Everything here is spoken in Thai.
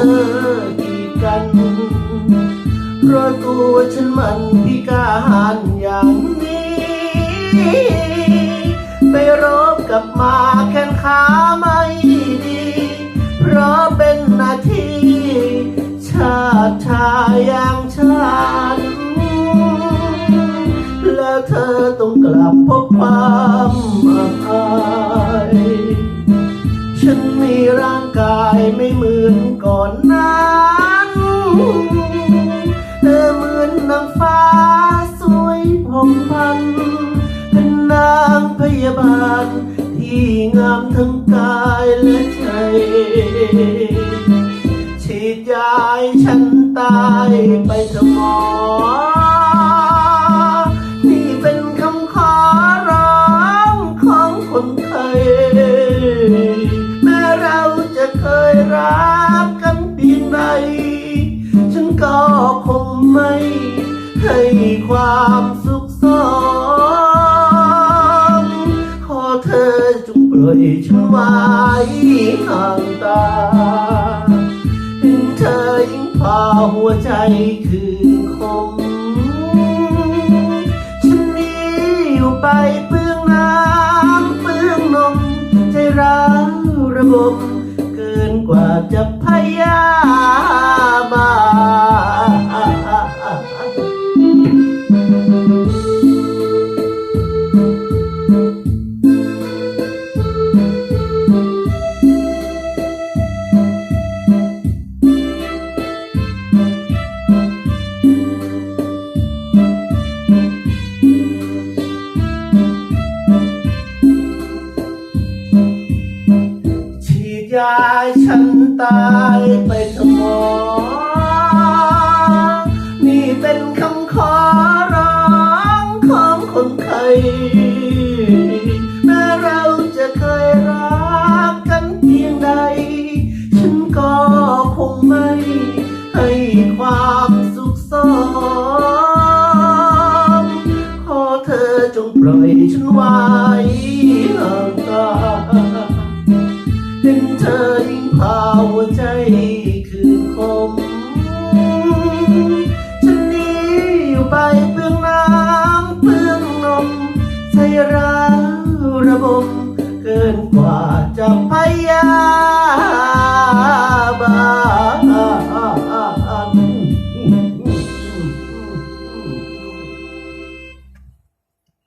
อกีดกันเพราะตัวฉันมันพิการอย่างนี้ ไปรบกับมาแขนขาไม่ดี เพราะเป็นหน้าที่ชาติชายอย่างฉันแล้วเธอต้องกลับพบความ ก่อนนั้นเธอเหมือนนางฟ้าสวยผ่องพัน เป็นนางพยาบาล ที่งามทั้งกายและใจฉีดยายฉันตายไปเถอะหม ไม่ ให้ความสุขสมขอเธอจงปล่อยฉันไว้ห่างตาเห็นเธอยิ่งพาหัวใจคืนคมฉันนี้อยู่ไปเปลืองน้ำเปลืองนม ใจร้าวระบมเกินกว่าจะพยาบ ฉันตายไปเถอะหมอ นี่เป็นคำขอร้องของคนไข้แม้เราจะเคยรักกันเพียงใด ฉันก็คงไม่ให้ความสุขสมขอเธอจงปล่อยฉันไว้ายู่ไปเปลืองน้ำเปลืองนมใส่ร้าระบมเกินกว่าจะพยายาม